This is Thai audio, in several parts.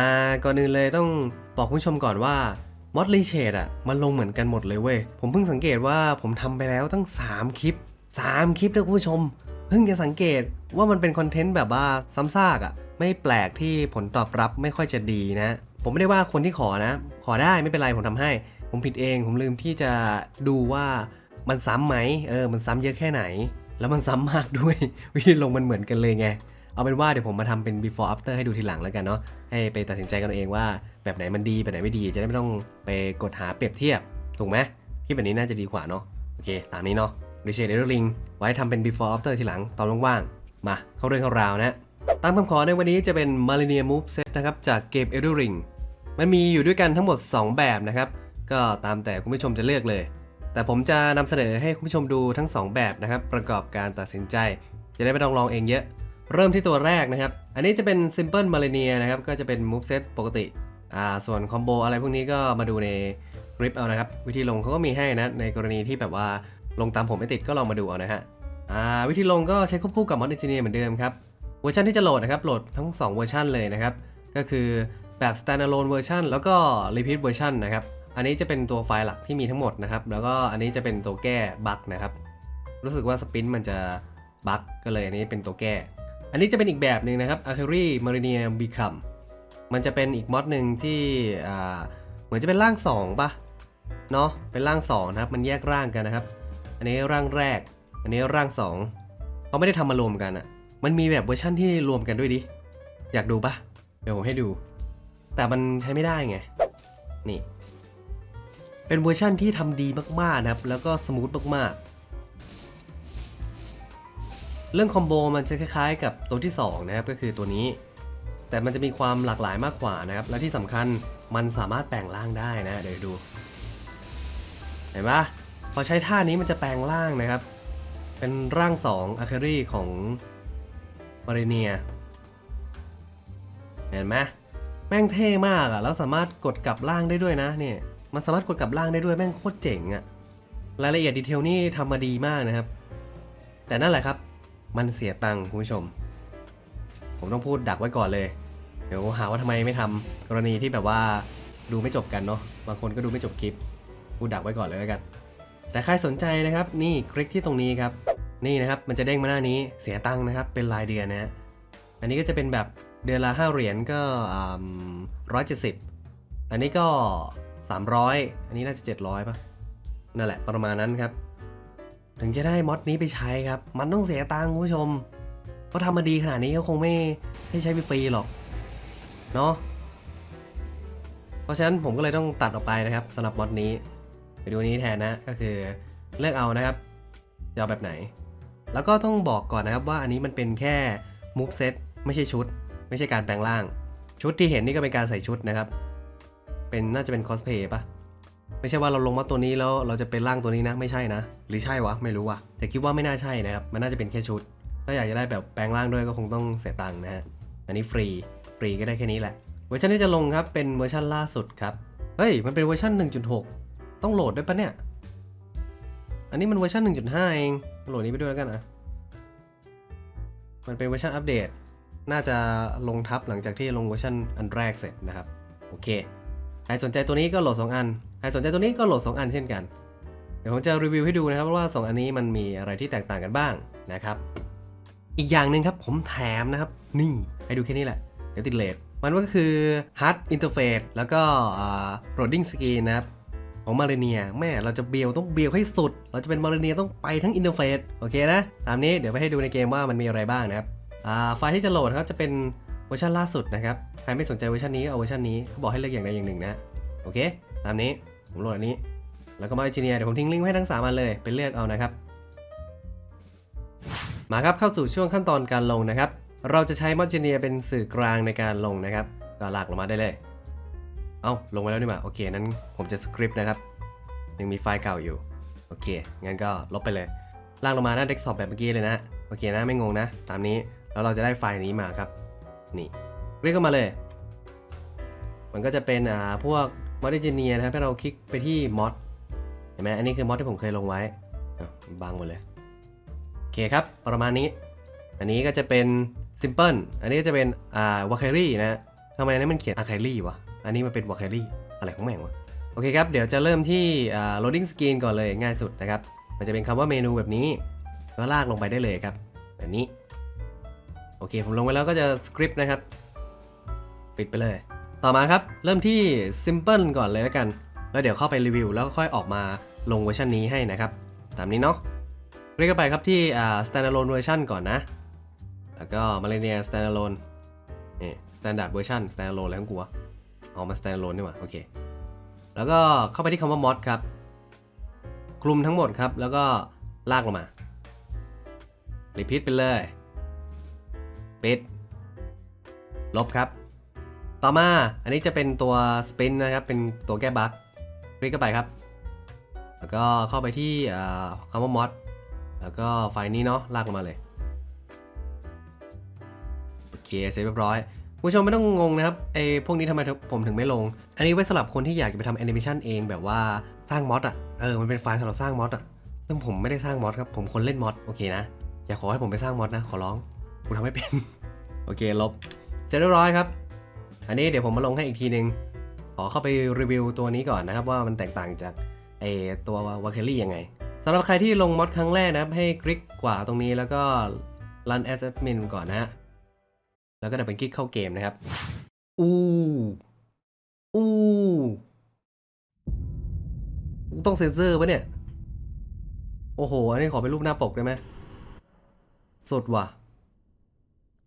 อ่าก่อนอื่นเลยต้องบอกคุณผู้ชมก่อนว่ามอดรีเชดอะมันลงเหมือนกันหมดเลยเว้ย ผมเพิ่งสังเกตว่าผมทำไปแล้วตั้ง 3 คลิป 3 คลิปนะคุณผู้ชม เพิ่งจะสังเกตว่ามันเป็นคอนเทนต์แบบว่าซ้ำซากอะ ไม่แปลกที่ผลตอบรับไม่ค่อยจะดีนะ ผมไม่ได้ว่าคนที่ขอนะ ขอได้ไม่เป็นไรผมทำให้ ผมผิดเอง ผมลืมที่จะดูว่ามันซ้ำไหมเออ มันซ้ำเยอะแค่ไหน แล้วมันซ้ำมากด้วยวิธีลงมันเหมือนกันเลยไง เอาเป็นว่าเดี๋ยวผมมาทำเป็น before after ให้ดูทีหลังแล้วกันเนาะให้ไปตัดสินใจกันเองว่าแบบไหนมันดีแบบไหนไม่ดีจะได้ไม่ต้องไปกดหาเปรียบเทียบถูกไหมคิดแบบนี้น่าจะดีกว่าเนาะโอเค ตามนี้เนาะ r e s h a d e r Link ไว้ทำเป็น before after ทีหลังตอนว่างๆมาเข้าเรื่องเข้าราวนะตามคำขอในวันนี้จะเป็น m a l i n i a Move Set นะครับจากเกม Elden Ring มันมีอยู่ด้วยกันทั้งหมด 2 แบบนะครับ ก็ตามแต่คุณผู้ชมจะเลือกเลย แต่ผมจะนำเสนอให้คุณผู้ชมดูทั้ง 2 แบบนะครับ ประกอบการตัดสินใจ จะได้ไม่ต้องลองเองเยอะ เริ่มที่ตัวแรกนะครับ อันนี้จะเป็น Simple m a l i n i a นะครับ ก็จะเป็น Move Set ปกติ อ่า ส่วนคอมโบอะไรพวกนี้ก็มาดูในคลิปเอานะครับ วิธีลงเขาก็มีให้นะ ในกรณีที่แบบว่าลงตามผมไม่ติดก็ลองมาดูเอานะฮะ อ่า วิธีลงก็ใช้ควบคู่กับ Mod Engineer เหมือนเดิมครับ เวอร์ชันที่จะโหลดนะครับ โหลดทั้ง 2 เวอร์ชันเลยนะครับ ก็คือแบบ standalone เวอร์ชันแล้วก็ repeat เวอร์ชันนะครับ อันนี้จะเป็นตัวไฟล์หลักที่มีทั้งหมดนะครับ แล้วก็อันนี้จะเป็นตัวแก้บั๊กนะครับ รู้สึกว่าสปินมันจะบั๊กก็เลยอันนี้เป็นตัวแก้ อันนี้จะเป็นอีกแบบหนึ่งนะครับ a c u r y Mariner Become มันจะเป็นอีกมอดหนึ่งที่เหมือนจะเป็นร่าง2ปะเนาะเป็นร่าง2นะครับ มันแยกร่างกันนะครับ อันนี้ร่างแรก อันนี้ร่าง2เขาไม่ได้ทำมารวมกันอะมันมีแบบเวอร์ชั่นที่รวมกันด้วยดิ อยากดูปะเดี๋ยวผมให้ดู แต่มันใช้ไม่ได้ไง นี่ เป็นเวอร์ชั่นที่ทำดีมากๆนะครับ แล้วก็สมูทมากๆ เรื่องคอมโบมันจะคล้ายๆ กับตัวที่ 2 นะครับก็คือตัวนี้ แต่มันจะมีความหลากหลายมากกว่านะครับ และที่สำคัญมันสามารถแปลงร่างได้นะ เดี๋ยวดู เห็นปะพอใช้ท่านี้มันจะแปลงร่างนะครับ เป็นร่าง2อาคารีของมาริเนีย เห็นไหมแม่งเท่มากอะ่ะแล้วสามารถกดกลับร่างได้ด้วยนะเนี่ยมันสามารถกดกลับร่างได้ด้วยแม่งโคตรเจ๋งอะ่ะรายละเอียดดีเทลนี่ทำมาดีมากนะครับ แต่นั่นแหละครับ มันเสียตังค์คุณผู้ชม ผมต้องพูดดักไว้ก่อนเลย เดี๋ยวหาว่าทำไมไม่ทำกรณีที่แบบว่าดูไม่จบกันเนาะบางคนก็ดูไม่จบคลิปพูดดักไว้ก่อนเลยแล้วกัน แต่ใครสนใจนะครับ นี่คลิกที่ตรงนี้ครับ นี่นะครับมันจะเด้งมาหน้านี้เสียตังค์นะครับ เป็นรายเดือนนะฮะอันนี้ก็จะเป็นแบบเดือนละ5เหรียญก็ร้อยเจ็ดสิบอันนี้ก็ 300 อันนี้น่าจะ 700ป่ะนั่นแหละประมาณนั้นครับ ถึงจะได้มอดนี้ไปใช้ครับ มันต้องเสียตังค์คุณผู้ชม เพราะทำมาดีขนาดนี้ก็คงไม่ให้ใช้ฟรีหรอก เนาะเพราะฉะนั้นผมก็เลยต้องตัดออกไปนะครับสำหรับมอดนี้ ไปดูนี้แทนนะก็คือเลือกเอานะครับจะเอาแบบไหน แล้วก็ต้องบอกก่อนนะครับว่าอันนี้มันเป็นแค่ move set ไม่ใช่ชุด ไม่ใช่การแปลงร่าง ชุดที่เห็นนี่ก็เป็นการใส่ชุดนะครับ เป็นน่าจะเป็น cosplay ปะ ไม่ใช่ว่าเราลงมาตัวนี้แล้วเราจะเป็นร่างตัวนี้นะไม่ใช่นะ หรือใช่วะไม่รู้วะแต่คิดว่าไม่น่าใช่นะครับมันน่าจะเป็นแค่ชุด ถ้าอยากจะได้แบบแปลงร่างด้วยก็คงต้องเสียตังค์นะฮะอันนี้ฟรีฟรีก็ได้แค่นี้แหละเวอร์ชันที่จะลงครับเป็นเวอร์ชันล่าสุดครับเฮ้ยมันเป็นเวอร์ชัน1.6 ต้องโหลดด้วยปะเนี่ยอันนี้มันเวอร์ชัน1.5 เองโหลดนี้ไปด้วยแล้วกันนะมันเป็นเวอร์ชันอัปเดต น่าจะลงทับหลังจากที่ลงเวอร์ชันอันแรกเสร็จนะครับ โอเค ใครสนใจตัวนี้ก็โหลด 2 อัน ใครสนใจตัวนี้ก็โหลด 2 อันเช่นกัน เดี๋ยวผมจะรีวิวให้ดูนะครับว่า 2 อันนี้มันมีอะไรที่แตกต่างกันบ้างนะครับ อีกอย่างหนึ่งครับผมแถมนะครับ นี่ให้ดูแค่นี้แหละ เดี๋ยวติดเลทมันก็คือ Hard Interface แล้วก็อ่า Loading Screen นะครับของมาเลเนียแม่เราจะเบียวต้องเบียวให้สุด เราจะเป็นมาเลเนียต้องไปทั้งอินเทอร์เฟซโอเคนะ ตามนี้เดี๋ยวไปให้ดูในเกมว่ามันมีอะไรบ้างนะครับไฟล์ที่จะโหลดครับจะเป็นเวอร์ชันล่าสุดนะครับ ใครไม่สนใจเวอร์ชันนี้ก็เอาเวอร์ชันนี้เขาบอกให้เลือกอย่างใดอย่างหนึ่งนะ โอเค ตามนี้ ผมโหลดอันนี้ แล้วก็มาอินเนียเดี๋ยวผมทิ้งลิงก์ให้ทั้งสามอันเลยไปเลือกเอานะครับมาครับเข้าสู่ช่วงขั้นตอนการลงนะครับ เราจะใช้มอจิเนียเป็นสื่อกลางในการลงนะครับ ก็ลากลงมาได้เลย เอ้าลงมาแล้วนี่หว่าโอเคนั้นผมจะสคริปต์นะครับยังมีไฟล์เก่าอยู่โอเคงั้นก็ลบไปเลย ลากลงมาหน้าเดสก์ท็อปแบบเมื่อกี้เลยนะโอเคนะไม่งงนะ ตามนี้แล้วเราจะได้ไฟล์นี้มาครับ นี่เรียกเข้ามาเลย มันก็จะเป็นอ่าพวก มอด e จิเนียนะครับให้เราคลิกไปที่มอดเห็นไหมอันนี้คือมอดที่ผมเคยลงไว้บางหมดเลย โอเคครับ ประมาณนี้ อันนี้ก็จะเป็น Simple อันนี้ก็จะเป็นอ่าวาคารีนะทำไมอันนั้มันเขียนอะคารี่วะ อันนี้มันเป็นวอคารี่อะไรของแม่งวะ โอเคครับ เดี๋ยวจะเริ่มที่อ่า loading screen ก่อนเลยง่ายสุดนะครับ มันจะเป็นคำว่าเมนูแบบนี้ ก็ลากลงไปได้เลยครับ แบบนี้ โอเค ผมลงไปแล้วก็จะสคริปต์นะครับ ปิดไปเลย ต่อมาครับ เริ่มที่ simple ก่อนเลยแล้วกัน แล้วเดี๋ยวเข้าไปรีวิว แล้วค่อยออกมาลงเวอร์ชันนี้ให้นะครับ ตามนี้เนาะเรียกไปครับที่อ่า standalone version ก่อนนะ แล้วก็ Millennia standalone นี่ standard version standalone อะไรของกูวะเอามา standalone นี่หว่าโอเค แล้วก็เข้าไปที่คำว่า mod ครับ คลุมทั้งหมดครับ แล้วก็ลากลงมา repeat ไปเลย ปิด ลบครับ ต่อมาอันนี้จะเป็นตัว spin นะครับ เป็นตัวแก้บั๊กคลิกเข้าไปครับ แล้วก็เข้าไปที่คำว่า mod แล้วก็ไฟล์นี้เนาะลากลงมาเลย โอเค เสร็จเรียบร้อยผู้ชมไม่ต้องงงนะครับไอ้พวกนี้ทำไมผมถึงไม่ลง อันนี้ไว้สำหรับคนที่อยากจะไปทำแอนิเมชันเองแบบว่าสร้างมอดอะ เออ มันเป็นไฟล์สำหรับสร้างมอดอะ ซึ่งผมไม่ได้สร้างมอดครับ ผมคนเล่นมอดโอเคนะ อย่าขอให้ผมไปสร้างมอดนะ ขอร้อง กูทำไม่เป็น โอเค ลบ เสร็จเรียบร้อยครับ อันนี้เดี๋ยวผมมาลงให้อีกทีนึง ขอเข้าไปรีวิวตัวนี้ก่อนนะครับ ว่ามันแตกต่างจากไอตัววาเคลลี่ยังไงสำหรับใครที่ลงมอดครั้งแรกนะครับให้คลิกขวาตรงนี้แล้วก็ run as admin ก่อนนะฮะแล้วก็ดับเป็นคลิกเข้าเกมนะครับ อู้อู้ต้องเซ็นเซอร์ปะเนี่ย โอ้โห อันนี้ขอเป็นรูปหน้าปกได้ไหมสดว่ะ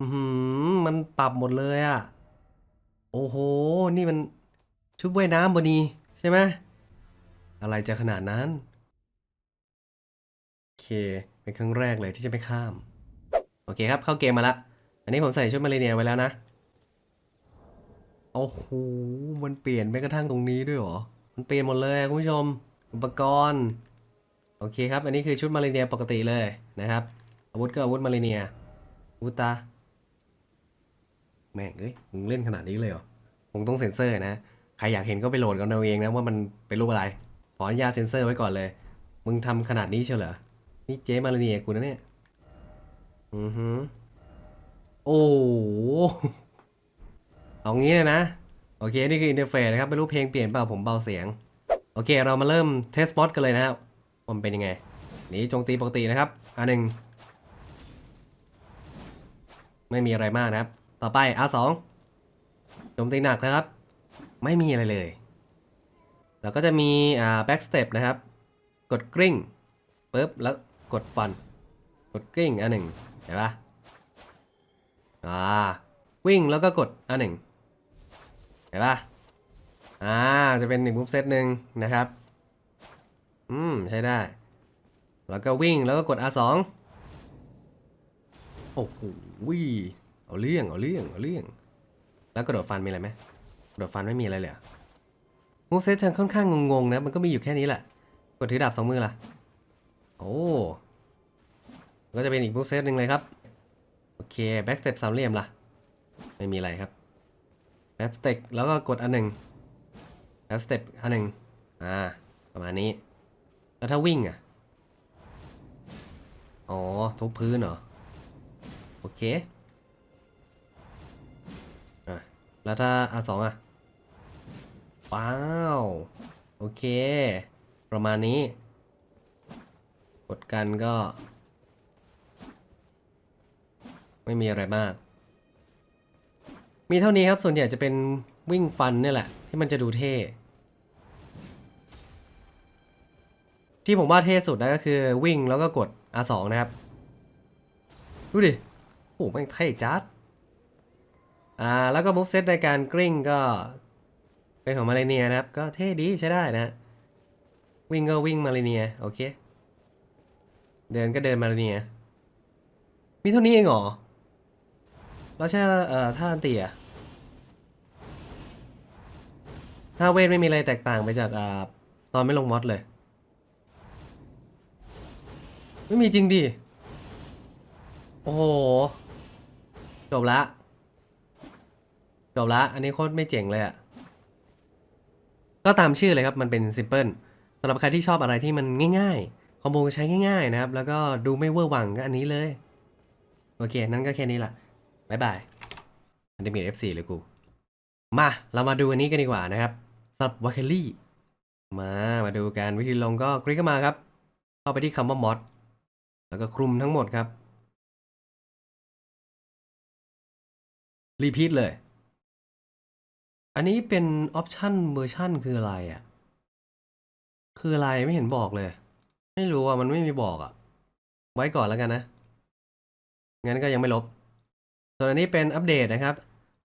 อือหือมันปรับหมดเลยอะ โอ้โห นี่มันชุดว่ายน้ำบนีใช่ไหมอะไรจะขนาดนั้น โอเค เป็นครั้งแรกเลยที่จะไม่ข้าม โอเคครับ เข้าเกมมาละ อันนี้ผมใส่ชุดมาเลเนียไว้แล้วนะ โอ้โห มันเปลี่ยนแม้กระทั่งตรงนี้ด้วยเหรอ มันเปลี่ยนหมดเลยคุณผู้ชม อุปกรณ์ โอเคครับ อันนี้คือชุดมาเลเนียปกติเลยนะครับ อาวุธก็อาวุธมาเลเนียอาวุธตา แม่งเอ้ยมึงเล่นขนาดนี้เลยเหรอคงต้องเซ็นเซอร์นะ ใครอยากเห็นก็ไปโหลดกันเอาเองนะว่ามันเป็นรูปอะไร ขออนุญาตเซ็นเซอร์ไว้ก่อนเลย มึงทำขนาดนี้เชียวเหรอ นี่เจ๊มาลเนียกูนะเนี่ย อือฮึโอ้โหเอางี้เลยนะ โอเค นี่คืออินเทอร์เฟซนะครับ ไม่รู้เพลงเปลี่ยนเปล่าผมเบาเสียง โอเค เรามาเริ่มเทสมอดกันเลยนะครับมันเป็นยังไง นี่โจงตีปกตินะครับ อันหนึ่งไม่มีอะไรมากนะครับ ต่อไป R2 โจมตีหนักนะครับ ไม่มีอะไรเลย แล้วก็จะมีอ่า back step นะครับ กดกริ้งปุ๊บแล้วกดฟัน กดกริ้งอันหนึ่งเห็นปะอ่าวิ่งแล้วก็กดอันหนึ่งเห็นปะอ่าจะเป็นอีกมูฟเซตหนึ่งนะครับ อืม ใช้ได้ แล้วก็วิ่งแล้วก็กด R2 โอ้โห เอาเรื่องเอาเรื่องเอาเรื่อง แล้วกระโดดฟันมีอะไรไหมกระโดดฟันไม่มีอะไรเลยมูเซตเธอค่อนข้างงงๆนะ มันก็มีอยู่แค่นี้แหละ กดถือดาบสองมือล่ะ โอ้ก็จะเป็นอีกมูเซตหนึ่งเลยครับ โอเคแบ็กสเต็ปสามเหลี่ยมล่ะ ไม่มีอะไรครับแบ็กสเต็ปแล้วก็กดอันหนึ่งแบ็กสเต็ปอันหนึ่งอ่าประมาณนี้ แล้วถ้าวิ่งอะ อ๋อทุบพื้นเหรอ โอเค แล้วถ้า R2 อะ ว้าว โอเค ประมาณนี้ กดกันก็ ไม่มีอะไรมาก มีเท่านี้ครับ ส่วนใหญ่จะเป็นวิ่งฟันเนี่ยแหละ ที่มันจะดูเท่ ที่ผมว่าเท่สุดนะก็คือวิ่งแล้วก็กด R2 นะครับ ดูดิ โอ้โหแม่งเท่จัด อ่าแล้วก็มูฟเซตในการกริ้งก็ เป็นของมาเลเนียนะครับ ก็เท่ดีใช้ได้นะ วิ่งก็วิ่งมาเลเนียโอเค เดินก็เดินมาเลเนีย มีเท่านี้เองเหรอแล้วใช่เอ่อท่าอันเตียท่าเวทไม่มีอะไรแตกต่างไปจากอ่าตอนไม่ลงมอดเลย ไม่มีจริงดิ โอ้โห จบละ จบละ อันนี้โคตรไม่เจ๋งเลยอะก็ตามชื่อเลยครับ มันเป็นซิมเพิลสำหรับใครที่ชอบอะไรที่มันง่ายๆ คอมโบใช้ง่ายๆนะครับ แล้วก็ดูไม่เวอร์หวังก็อันนี้เลย โอเค นั่นก็แค่นี้ละบ๊ายบายอันเดมิเอฟซีเลยกู มา เรามาดูอันนี้กันดีกว่านะครับสำหรับวาเคลลี่ มา มาดูกันวิธีลงก็คลิกเข้ามาครับ เข้าไปที่คำว่า mod แล้วก็คลุมทั้งหมดครับ รีพีทเลย อันนี้เป็นออปชันเวอร์ชันคืออะไรอะ่ะ คืออะไรไม่เห็นบอกเลย ไม่รู้อะ มันไม่มีบอกอะ ไว้ก่อนแล้วกันนะ งั้นก็ยังไม่ลบ ส่วนอันนี้เป็นอัปเดตนะครับ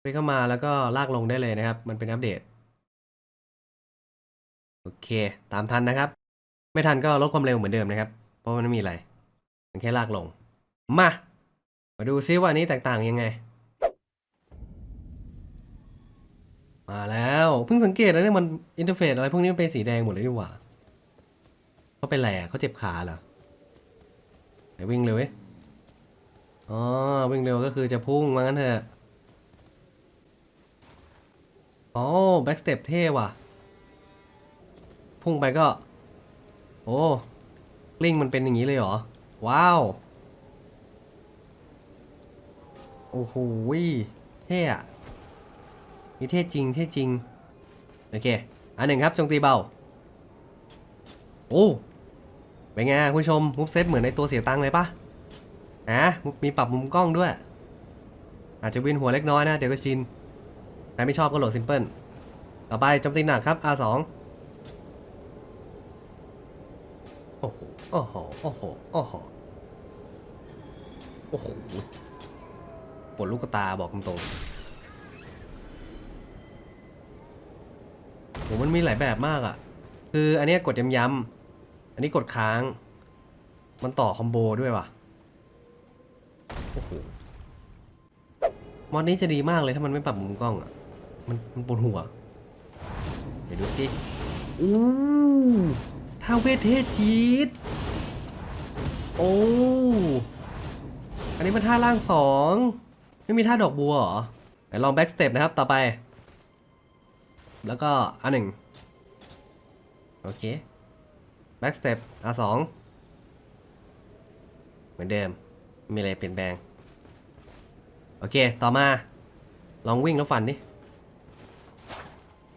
คลิกเข้ามาแล้วก็ลากลงได้เลยนะครับ มันเป็นอัปเดต โอเค ตามทันนะครับ ไม่ทันก็ลดความเร็วเหมือนเดิมนะครับ เพราะมันไม่มีอะไร มันแค่ลากลง มา มาดูซิว่าอันนี้แตกต่างยังไง มาแล้วเพิ่งสังเกตนะเนี่ยมันอินเทอร์เฟซอะไรพวกนี้มันเป็นสีแดงหมดเลยดีกว่าเขาเป็นแหล่เขาเจ็บขาเหรอไหนวิ่งเร็วเว้ยอ๋อวิ่งเร็วก็คือจะพุ่งมางั้นเถอะโอ๋อแบ็กสเต็ปเท่ว่ะ พุ่งไปก็ โอ้ลิงมันเป็นอย่างนี้เลยเหรอ ว้าว โอ้โหเท่อะ นี่เท่จริงเท่จริง โอเค อันหนึ่งครับจงตีเบา โอ้เป็นไงคุณผู้ชมมูฟเซตเหมือนในตัวเสียตังเลยปะอะมีปรับมุมกล้องด้วย อาจจะวินหัวเล็กน้อยนะ เดี๋ยวก็ชินใครไม่ชอบก็โหลดซิมเพิลต่อไปโจมตีหนักครับ R2 โอ้โห โอ้โห โอ้โห โอ้โห โอ้โหปวดลูกตาบอกตรงๆ มันมีหลายแบบมากอะ่ะ คืออันนี้กดย้ำๆอันนี้กดค้าง มันต่อคอมโบด้วยว่ะ โอ้โห มอดนี้จะดีมากเลยถ้ามันไม่ปรับมุมกล้องอะ่ะ มันมันปวดหัว เดี๋ยวดูสิอู้ท่าเวทเทพจี๊ดโอ้อันนี้มันท่าล่างสอง ไม่มีท่าดอกบัวเหรอไหนลองแบ็กสเต็ปนะครับ ต่อไป แล้วก็อันหนึ่งโอเค back step R 2เหมือนเดิมไม่มีอะไรเปลี่ยนแปลง โอเค ต่อมา ลองวิ่งแล้วฟันดิ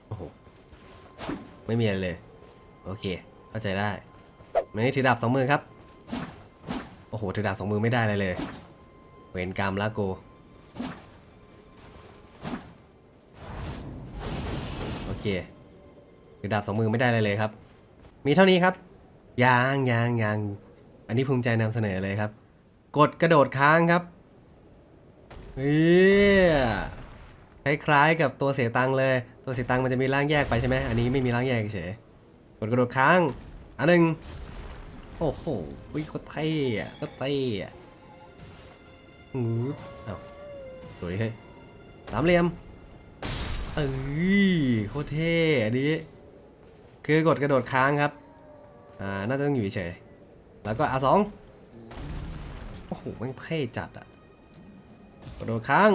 โอ้โห ไม่มีอะไรเลย โอเค เข้าใจได้มันนี้ถือดาบสองมือครับ โอ้โห ถือดาบสองมือไม่ได้เลยเลย เวรกรรมละกู เคคือดาบสองมือไม่ได้เลยเลยครับ มีเท่านี้ครับยางยางยางอันนี้ภูมิใจนำเสนอเลยครับ กดกระโดดค้างครับเฮ้ยคล้ายๆกับตัวเสียตังเลย ตัวเสียตังมันจะมีร่างแยกไปใช่ไหมอันนี้ไม่มีร่างแยกเฉยกดกระโดดค้าง อันหนึ่งโอ้โหวิโคตรเท่อะก็เท่อะงูเอ้าสวยเฮ้ยสามเหลี่ยม เอ้ยโคตรเท่อันนี้ คือกดกระโดดค้างครับ อ่า น่าจะต้องอยู่เฉย แล้วก็ R2 โอ้โหแม่งเท่จัดอะกระโดดค้าง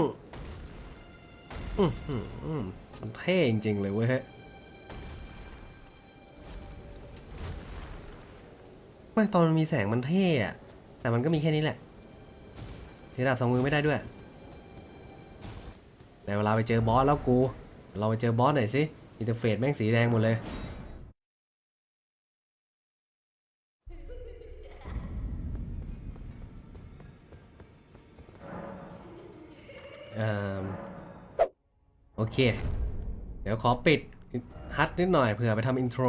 อือหืออืมมันเท่จริงๆเลยเว้ยไม่ตอนมันมีแสงมันเท่อะแต่มันก็มีแค่นี้แหละถือดาบสองมือไม่ได้ด้วยแต่เวลาไปเจอบอสแล้วกู เราไปเจอบอสหน่อยสิอินเทอร์เฟซแม่งสีแดงหมดเลยอ่อโอเค เดี๋ยวขอปิดฮัทนิดหน่อยเผื่อไปทำอินโทร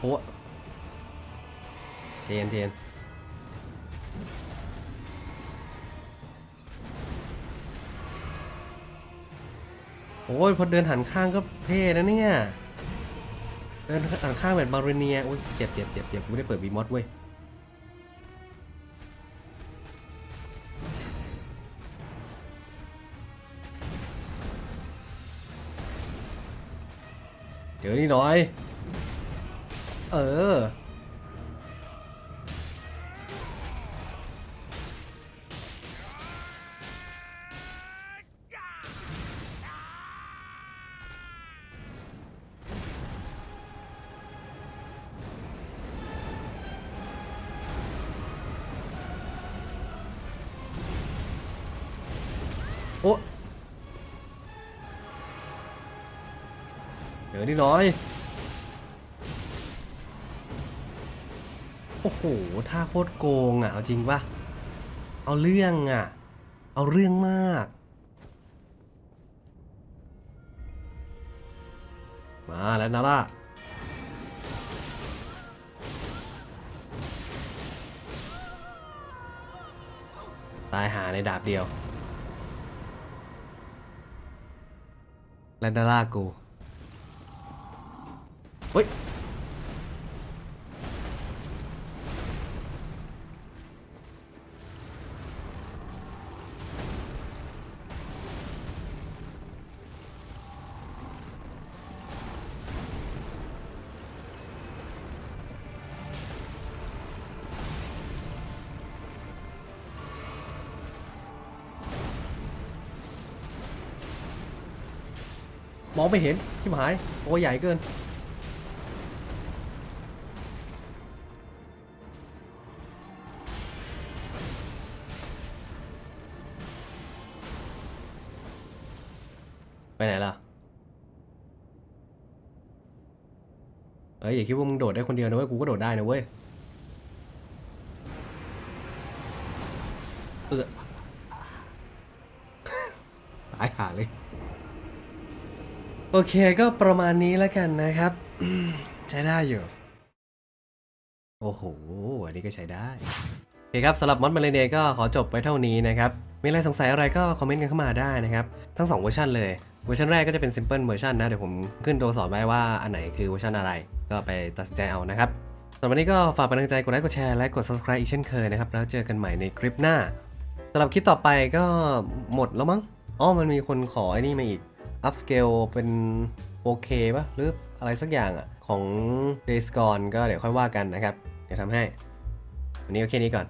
โอ้เจนเจนโอ้ยพอเดินหันข้างก็เท่นะเนี่ย เดินหันข้างแบบบาร์เรเนียโอ้ยเจ็บเจ็บเจ็บเจ็บกูไม่ได้เปิดวีมอดเว้ยเจอนี่หน่อย เออ โอ้เดี๋ยวนี้น้อย อ้โหท่าโคตรโกงอะ เอาจริงปะเอาเรื่องอะ เอาเรื่องมาก มาแล้วนะล่ะตายหาในดาบเดียว แลนดาร่ากู เฮ้ย มองไม่เห็นที่หายตัวใหญ่เกิน ไปไหนล่ะ เอ้ยอย่าคิดว่ามึงโดดได้คนเดียวนะเว้ย กูก็โดดได้นะเว้ย เออตายหาเลย โอเคก็ประมาณนี้แล้วกันนะครับ ใช้ได้อยู่ โอ้โห อันนี้ก็ใช้ได้ โอเคครับสำหรับมอดมาเลเนก็ขอจบไว้เท่านี้นะครับ มีอะไรสงสัยอะไรก็คอมเมนต์กันเข้ามาได้นะครับ ทั้ง 2 เวอร์ชันเลย เวอร์ชันแรกก็จะเป็น Simple เวอร์ชันนะ เดี๋ยวผมขึ้นตัวสอนไว้ว่าอันไหนคือเวอร์ชันอะไร ก็ไปตัดสินใจเอานะครับสำหรับวันนี้ก็ฝากเป็นกำลังใจกดไลค์กดแชร์และกด subscribe อีกเช่นเคยนะครับ แล้วเจอกันใหม่ในคลิปหน้าสำหรับคลิปต่อไปก็หมดแล้วมั้ง อ๋อ มันมีคนขอไอ้นี่มาอีก upscale เป็น 4K ป่ะหรืออะไรสักอย่างอะ ของ Days Gone ก็เดี๋ยวค่อยว่ากันนะครับ เดี๋ยวทำให้ วันนี้โอเคนี้ก่อน